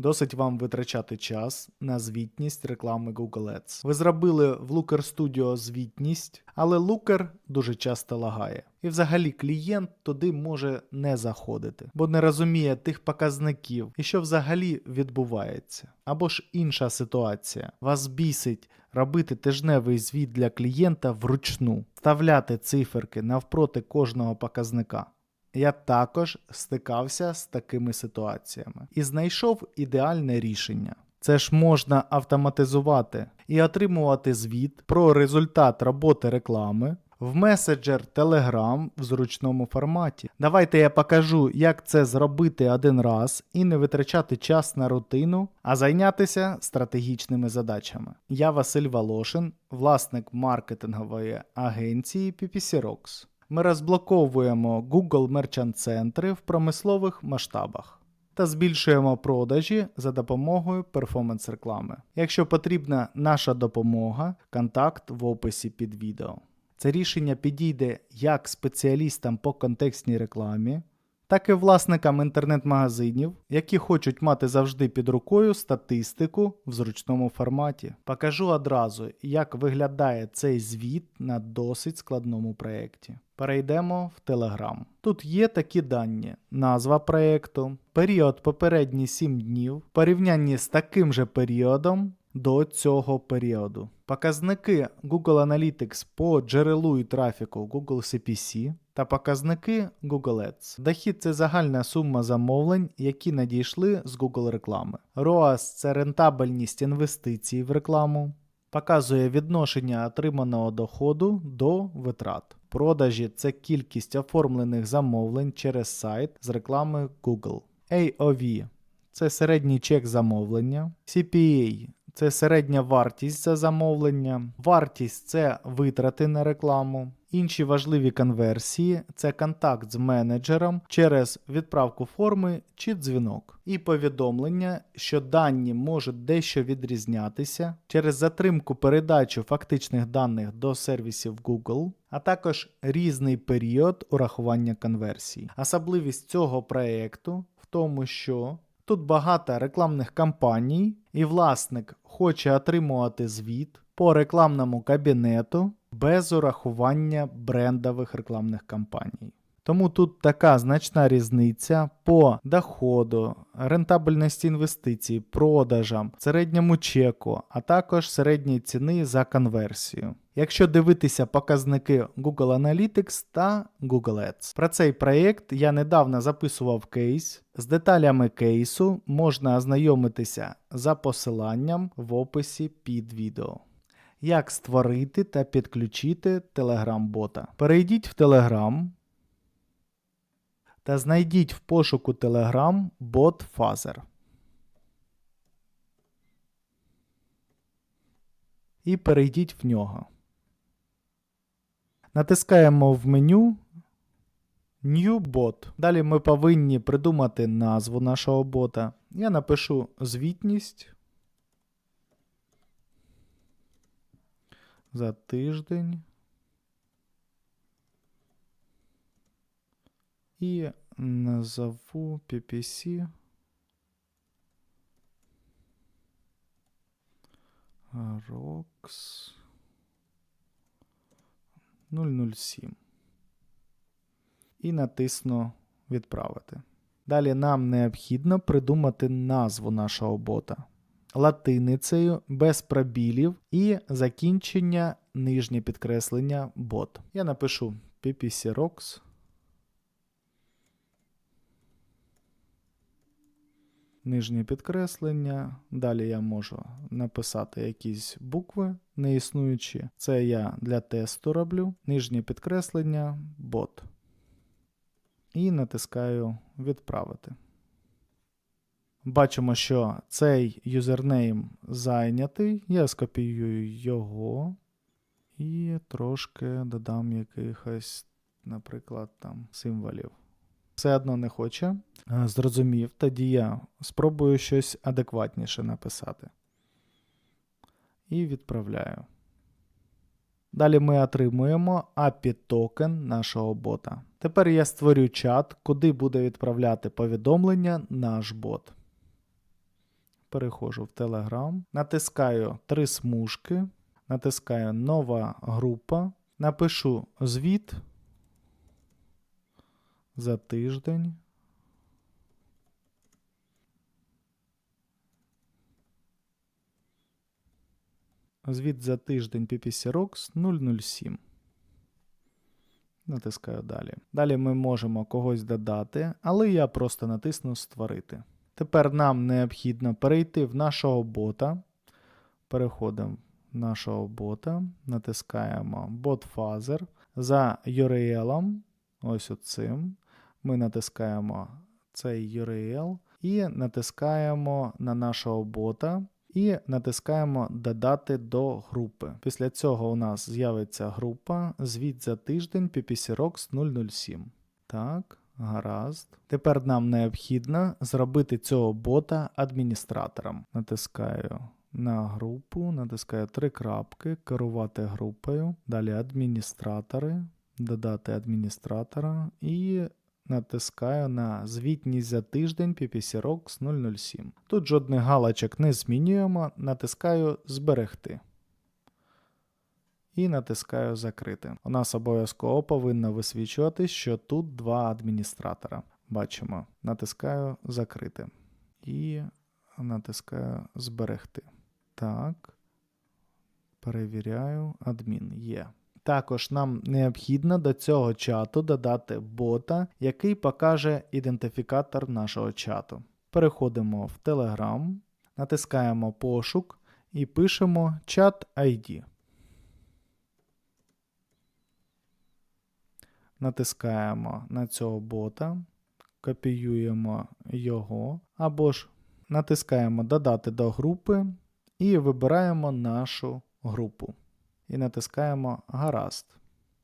Досить вам витрачати час на звітність реклами Google Ads. Ви зробили в Looker Studio звітність, але Looker дуже часто лагає. І взагалі клієнт туди може не заходити, бо не розуміє тих показників і що взагалі відбувається. Або ж інша ситуація. Вас бісить робити тижневий звіт для клієнта вручну, вставляти циферки навпроти кожного показника. Я також стикався з такими ситуаціями і знайшов ідеальне рішення. Це ж можна автоматизувати і отримувати звіт про результат роботи реклами в меседжер Telegram в зручному форматі. Давайте я покажу, як це зробити один раз і не витрачати час на рутину, а зайнятися стратегічними задачами. Я Василь Волошин, власник маркетингової агенції PPC Rocks. Ми розблоковуємо Google Merchant центри в промислових масштабах та збільшуємо продажі за допомогою перформанс реклами. Якщо потрібна наша допомога, контакт в описі під відео. Це рішення підійде як спеціалістам по контекстній рекламі, так і власникам інтернет-магазинів, які хочуть мати завжди під рукою статистику в зручному форматі. Покажу одразу, як виглядає цей звіт на досить складному проєкті. Перейдемо в Telegram. Тут є такі дані: назва проєкту, період попередні 7 днів, порівнянні з таким же періодом до цього періоду. Показники Google Analytics по джерелу і трафіку Google CPC та показники Google Ads. Дохід це загальна сума замовлень, які надійшли з Google реклами. ROAS це рентабельність інвестицій в рекламу. Показує відношення отриманого доходу до витрат. Продажі це кількість оформлених замовлень через сайт з реклами Google. AOV це середній чек замовлення. CPA це середня вартість за замовлення. Вартість це витрати на рекламу. Інші важливі конверсії це контакт з менеджером через відправку форми чи дзвінок. І повідомлення, що дані можуть дещо відрізнятися через затримку передачі фактичних даних до сервісів Google, а також різний період урахування конверсій. Особливість цього проєкту в тому, що Тут багато рекламних кампаній, і власник хоче отримувати звіт по рекламному кабінету без урахування брендових рекламних кампаній. Тому тут така значна різниця по доходу, рентабельності інвестицій, продажам, середньому чеку, а також середньої ціни за конверсію. Якщо дивитися показники Google Analytics та Google Ads. Про цей проєкт я недавно записував кейс. З деталями кейсу можна ознайомитися за посиланням в описі під відео. Як створити та підключити Telegram-бота. Перейдіть в Telegram та знайдіть в пошуку Telegram бот Phaser. І перейдіть в нього. Натискаємо в меню New Bot. Далі ми повинні придумати назву нашого бота. Я напишу звітність за тиждень. І назову PPC ROX 007. І натисну Відправити. Далі нам необхідно придумати назву нашого бота латиницею без пробілів і закінчення нижнє підкреслення бот. Я напишу PPC Rocks. Нижнє підкреслення. Далі я можу написати якісь букви неіснуючі. Це я для тесту роблю. Нижнє підкреслення, бот. І натискаю Відправити. Бачимо, що цей юзернейм зайнятий. Я скопіюю його і трошки додам якихось, наприклад, там символів. Все одно не хоче. Е, Зрозумів, тоді я спробую щось адекватніше написати. І відправляю. Далі ми отримуємо API токен нашого бота. Тепер я створю чат, куди буде відправляти повідомлення наш бот. переходжу в Telegram, натискаю три смужки, натискаю нова група, напишу звіт за тиждень. Звіт за тиждень PPC Rocks 007. Натискаю далі. Далі ми можемо когось додати, але я просто натисну Створити. Тепер нам необхідно перейти в нашого бота. Переходимо в нашого бота, натискаємо Bot Father. За URL, ось оцим. Ми натискаємо цей URL і натискаємо на нашого бота. І натискаємо Додати до групи. Після цього у нас з'явиться група Звіт за тиждень PPC Rocks 007. Так, гаразд. Тепер нам необхідно зробити цього бота адміністратором. Натискаю на групу, натискаю три крапки, керувати групою. Далі адміністратори, додати адміністратора і натискаю на звітність за тиждень PPC Rocks 007. Тут жодних галочок не змінюємо, натискаю Зберегти. І натискаю Закрити. У нас обов'язково повинно висвічувати, що тут два адміністратора. Бачимо. Натискаю Закрити. І натискаю Зберегти. Так. Перевіряю, адмін є. Також нам необхідно до цього чату додати бота, який покаже ідентифікатор нашого чату. Переходимо в Telegram, натискаємо пошук і пишемо чат ID. Натискаємо на цього бота, копіюємо його, або ж натискаємо Додати до групи і вибираємо нашу групу і натискаємо Гаразд.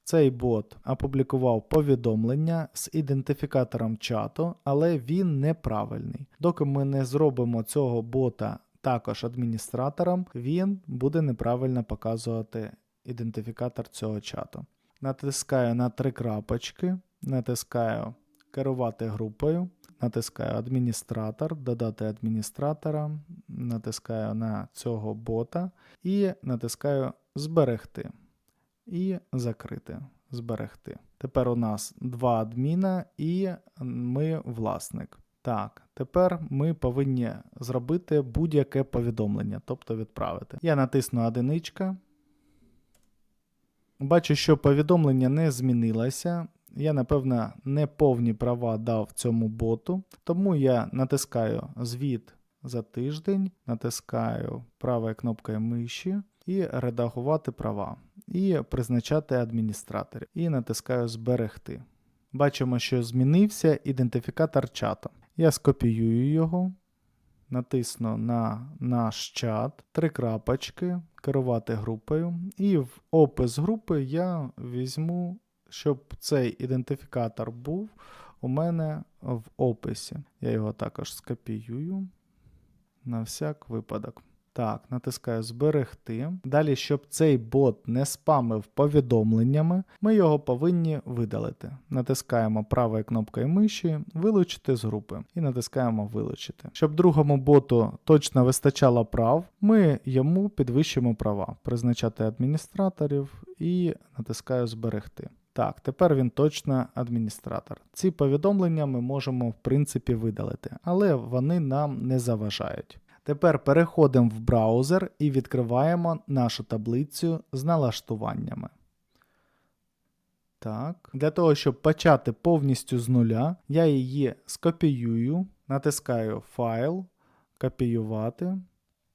Цей бот опублікував повідомлення з ідентифікатором чату, але він неправильний. Доки ми не зробимо цього бота також адміністратором, він буде неправильно показувати ідентифікатор цього чату. Натискаю на три крапочки, натискаю керувати групою, натискаю адміністратор, додати адміністратора, натискаю на цього бота і натискаю зберегти і закрити. Зберегти. Тепер у нас два адміна і ми власник. Так, тепер ми повинні зробити будь-яке повідомлення, тобто відправити. Я натисну одиничка. Бачу, що повідомлення не змінилося. Я, напевно, не повні права дав цьому боту, тому я натискаю звіт за тиждень, натискаю правою кнопкою миші і редагувати права, і призначати адміністраторів. І натискаю Зберегти. Бачимо, що змінився ідентифікатор чату. Я скопіюю його, натисну на наш чат, три крапочки, керувати групою. І в опис групи я візьму, щоб цей ідентифікатор був у мене в описі. Я його також скопіюю на всяк випадок. Так, натискаю зберегти. Далі, щоб цей бот не спамив повідомленнями, ми його повинні видалити. Натискаємо правою кнопкою миші, вилучити з групи і натискаємо вилучити. Щоб другому боту точно вистачало прав, ми йому підвищимо права, призначати адміністраторів і натискаю зберегти. Так, тепер він точно адміністратор. Ці повідомлення ми можемо в принципі видалити, але вони нам не заважають. Тепер переходимо в браузер і відкриваємо нашу таблицю з налаштуваннями. Так. Для того, щоб почати повністю з нуля, я її скопіюю, натискаю Файл, копіювати.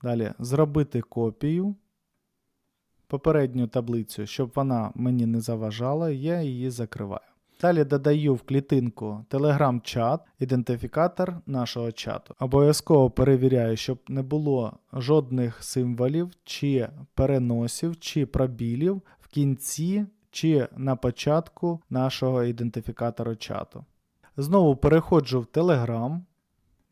Далі зробити копію. Попередню таблицю, щоб вона мені не заважала, я її закриваю. Далі додаю в клітинку Telegram-чат, ідентифікатор нашого чату. Обов'язково перевіряю, щоб не було жодних символів, чи переносів, чи пробілів в кінці чи на початку нашого ідентифікатора чату. Знову переходжу в Telegram,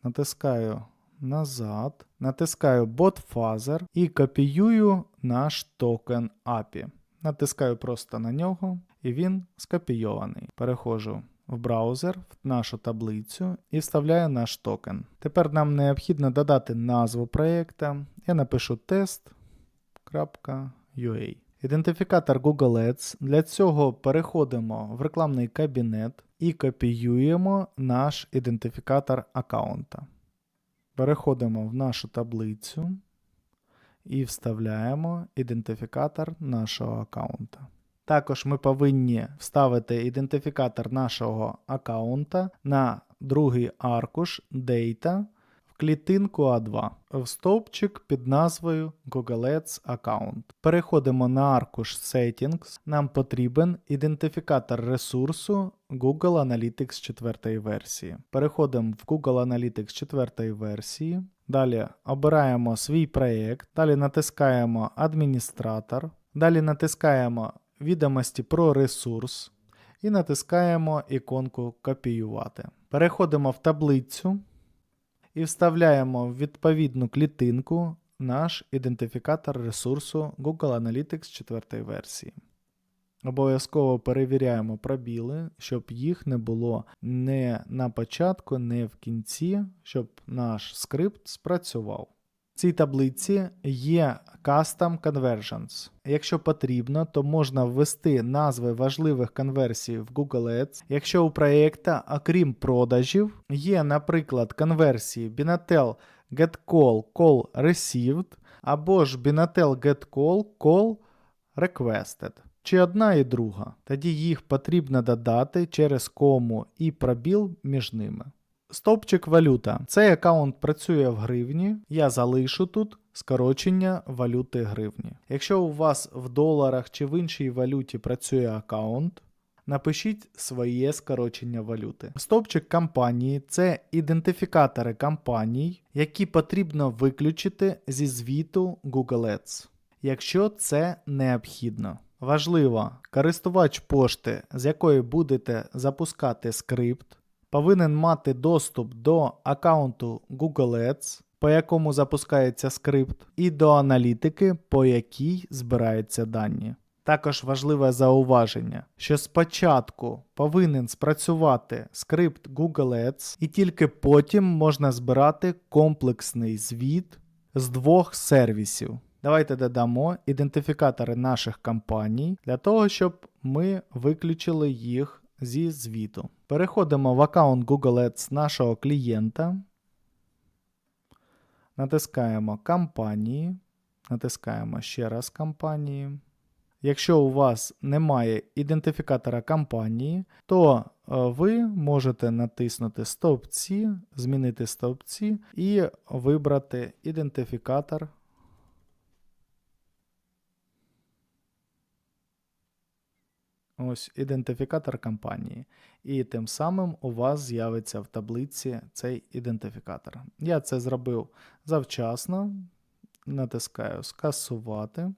натискаю назад, натискаю Bot і копіюю наш токен API. Натискаю просто на нього і він скопійований. Переходжу в браузер, в нашу таблицю і вставляю наш токен. Тепер нам необхідно додати назву проєкта. Я напишу test.ua. Ідентифікатор Google Ads. Для цього переходимо в рекламний кабінет і копіюємо наш ідентифікатор аккаунта. Переходимо в нашу таблицю і вставляємо ідентифікатор нашого аккаунта. Також ми повинні вставити ідентифікатор нашого аккаунта на другий аркуш Data в клітинку А2 в стовпчик під назвою Google Ads Account. Переходимо на аркуш Settings. Нам потрібен ідентифікатор ресурсу Google Analytics 4 версії. Переходимо в Google Analytics 4 версії. Далі обираємо свій проєкт, далі натискаємо Адміністратор, далі натискаємо відомості про ресурс і натискаємо іконку Копіювати. Переходимо в таблицю і вставляємо в відповідну клітинку наш ідентифікатор ресурсу Google Analytics 4 версії. Обов'язково перевіряємо пробіли, щоб їх не було не на початку, не в кінці, щоб наш скрипт спрацював. Цій таблиці є Custom Conversions. Якщо потрібно, то можна ввести назви важливих конверсій в Google Ads. Якщо у проєкта, окрім продажів, є, наприклад, конверсії Binatel GetCall Call Received або ж Binatel GetCall Call Requested. Чи одна і друга, тоді їх потрібно додати через кому і пробіл між ними. Стовпчик валюта. Цей аккаунт працює в гривні. Я залишу тут скорочення валюти гривні. Якщо у вас в доларах чи в іншій валюті працює аккаунт, напишіть своє скорочення валюти. Стовпчик кампанії це ідентифікатори кампаній, які потрібно виключити зі звіту Google Ads, якщо це необхідно. Важливо, користувач пошти, з якої будете запускати скрипт, повинен мати доступ до аккаунту Google Ads, по якому запускається скрипт, і до аналітики, по якій збираються дані. Також важливе зауваження, що спочатку повинен спрацювати скрипт Google Ads, і тільки потім можна збирати комплексний звіт з двох сервісів. Давайте додамо ідентифікатори наших компаній для того, щоб ми виключили їх зі звіту. Переходимо в аккаунт Google Ads нашого клієнта. Натискаємо Компанії. Натискаємо ще раз компанії. Якщо у вас немає ідентифікатора компанії, то е, ви можете натиснути стовпці, змінити стовпці і вибрати ідентифікатор Ось ідентифікатор компанії. І тим самим у вас з'явиться в таблиці цей ідентифікатор. Я це зробив завчасно. Натискаю Скасувати.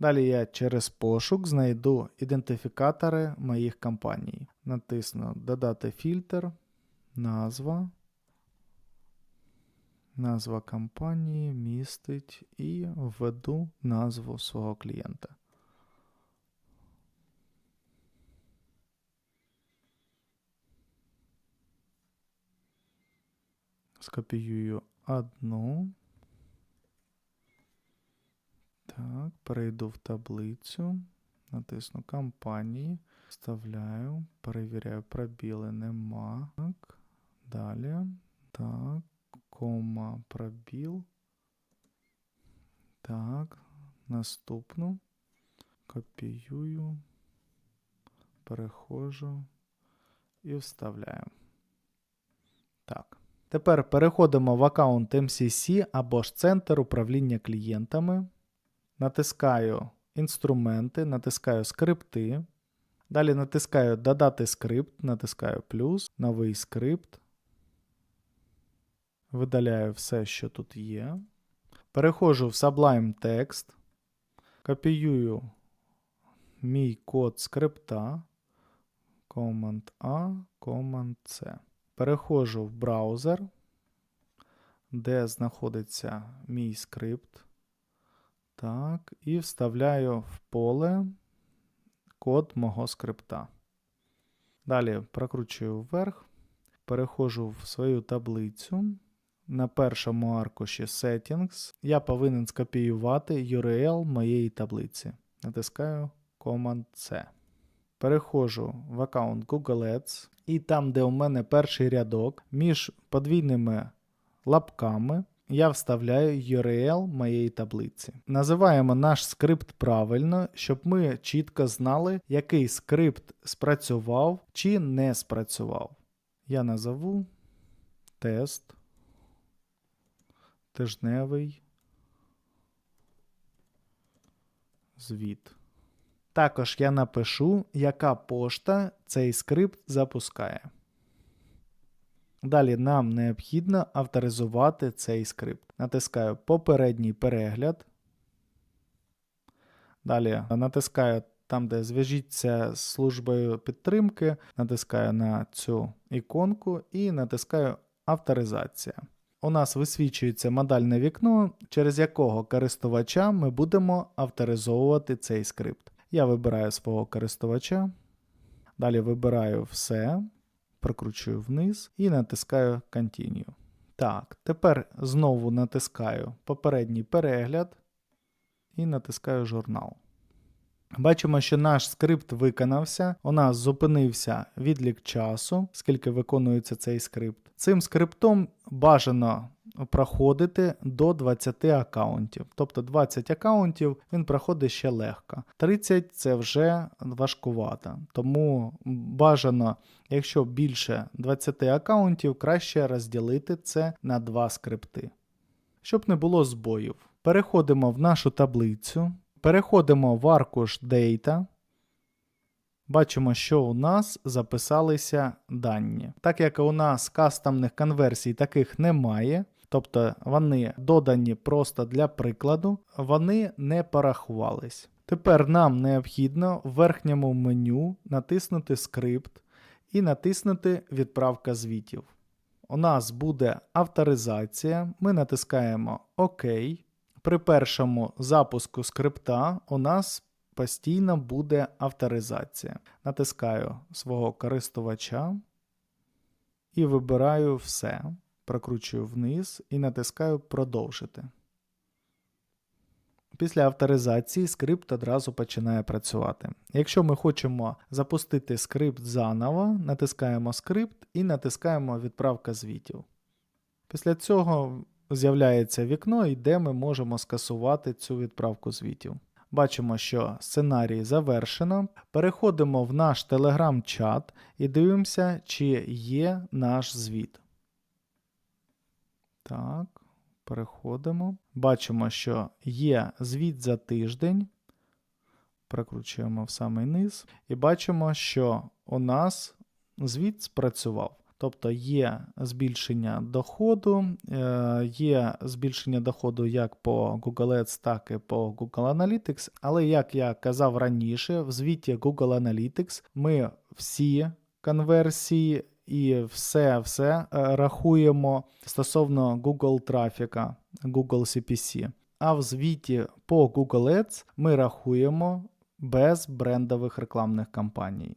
Далі я через пошук знайду ідентифікатори моїх компаній. Натисну Додати фільтр, назва. Назва компанії містить і введу назву свого клієнта. Скопіюю одну. Так, перейду в таблицю, натисну компанії, вставляю, перевіряю, пробіли нема. Так, далі. Так, кома пробіл. Так, наступну. Копіюю, переходжу і вставляю. Так. Тепер переходимо в аккаунт MCC або ж центр управління клієнтами. Натискаю інструменти, натискаю скрипти. Далі натискаю Додати скрипт, натискаю плюс, новий скрипт. Видаляю все, що тут є. Переходжу в Sublime Text. Копіюю мій код скрипта. Command A, Command C. Переходжу в браузер, де знаходиться мій скрипт. Так, і вставляю в поле код мого скрипта. Далі прокручую вверх, переходжу в свою таблицю. На першому аркуші Settings я повинен скопіювати URL моєї таблиці. Натискаю Command-C. Переходжу в аккаунт Google Ads, і там, де у мене перший рядок, між подвійними лапками я вставляю URL моєї таблиці. Називаємо наш скрипт правильно, щоб ми чітко знали, який скрипт спрацював чи не спрацював. Я назову тест тижневий звіт. Також я напишу, яка пошта цей скрипт запускає. Далі нам необхідно авторизувати цей скрипт. Натискаю попередній перегляд. Далі натискаю там, де зв'яжіться з службою підтримки, натискаю на цю іконку і натискаю авторизація. У нас висвічується модальне вікно, через якого користувача ми будемо авторизовувати цей скрипт. Я вибираю свого користувача. Далі вибираю все, прокручую вниз і натискаю Continue. Так, тепер знову натискаю попередній перегляд і натискаю журнал. Бачимо, що наш скрипт виконався. У нас зупинився відлік часу, скільки виконується цей скрипт. Цим скриптом бажано проходити до 20 аккаунтів. Тобто 20 аккаунтів він проходить ще легко. 30 це вже важкувато. Тому бажано, якщо більше 20 аккаунтів, краще розділити це на два скрипти. Щоб не було збоїв. Переходимо в нашу таблицю. Переходимо в аркуш Data. Бачимо, що у нас записалися дані. Так як у нас кастомних конверсій таких немає, тобто вони додані просто для прикладу, вони не порахувались. Тепер нам необхідно в верхньому меню натиснути скрипт і натиснути Відправка звітів. У нас буде авторизація. Ми натискаємо ОК. При першому запуску скрипта у нас постійно буде авторизація. Натискаю свого користувача і вибираю все. Прокручую вниз і натискаю Продовжити. Після авторизації скрипт одразу починає працювати. Якщо ми хочемо запустити скрипт заново, натискаємо скрипт і натискаємо Відправка звітів. Після цього з'являється вікно, де ми можемо скасувати цю відправку звітів. Бачимо, що сценарій завершено. Переходимо в наш телеграм-чат і дивимося, чи є наш звіт. Так, переходимо. Бачимо, що є звіт за тиждень. Прокручуємо в самий низ. І бачимо, що у нас звіт спрацював. Тобто є збільшення доходу, е, є збільшення доходу як по Google Ads, так і по Google Analytics. Але як я казав раніше, в звіті Google Analytics ми всі конверсії і все-все е, рахуємо стосовно Google трафіка, Google CPC. А в звіті по Google Ads ми рахуємо без брендових рекламних кампаній.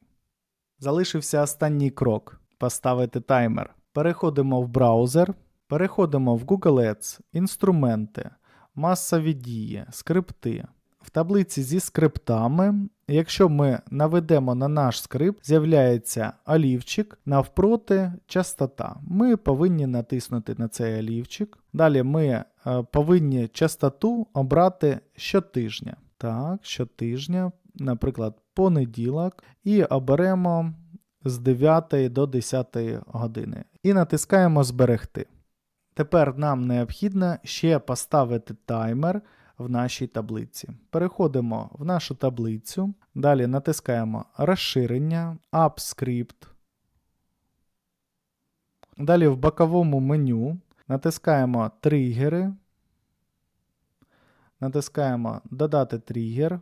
Залишився останній крок поставити таймер. Переходимо в браузер, переходимо в Google Ads, інструменти, масові дії, скрипти. В таблиці зі скриптами, якщо ми наведемо на наш скрипт, з'являється олівчик, навпроти частота. Ми повинні натиснути на цей олівчик. Далі ми е, повинні частоту обрати щотижня. Так, щотижня, наприклад, понеділок, і оберемо з 9 до 10 години. І натискаємо Зберегти. Тепер нам необхідно ще поставити таймер в нашій таблиці. Переходимо в нашу таблицю, далі натискаємо Розширення, AppScript. Далі в боковому меню натискаємо тригери, натискаємо Додати тригер.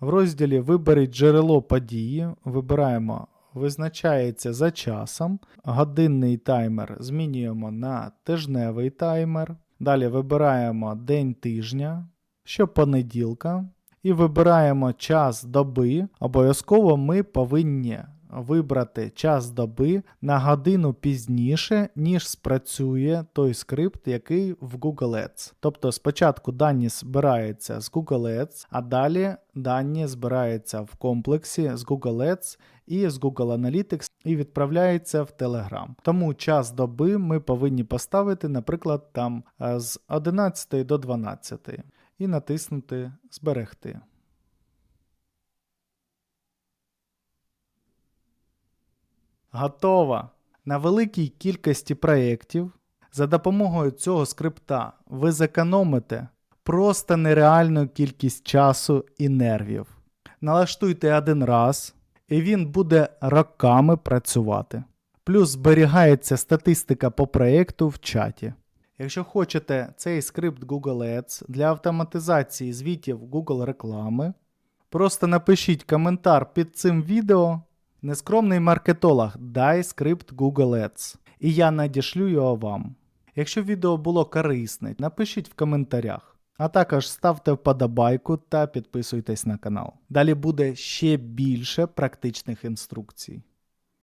В розділі Виберіть джерело події, вибираємо Визначається за часом. Годинний таймер змінюємо на тижневий таймер. Далі вибираємо день тижня, щопонеділка. І вибираємо час доби. Обов'язково ми повинні вибрати час доби на годину пізніше, ніж спрацює той скрипт, який в Google Ads. Тобто спочатку дані збираються з Google Ads, а далі дані збираються в комплексі з Google Ads і з Google Analytics і відправляється в Telegram. Тому час доби ми повинні поставити, наприклад, там е, з 11 до 12 і натиснути Зберегти. Готово! На великій кількості проєктів за допомогою цього скрипта ви зекономите просто нереальну кількість часу і нервів. Налаштуйте один раз, і він буде роками працювати. Плюс зберігається статистика по проєкту в чаті. Якщо хочете цей скрипт Google Ads для автоматизації звітів Google реклами, просто напишіть коментар під цим відео. Нескромний маркетолог, дай скрипт Google Ads, і я надішлю його вам. Якщо відео було корисне, напишіть в коментарях. А також ставте вподобайку та підписуйтесь на канал. Далі буде ще більше практичних інструкцій.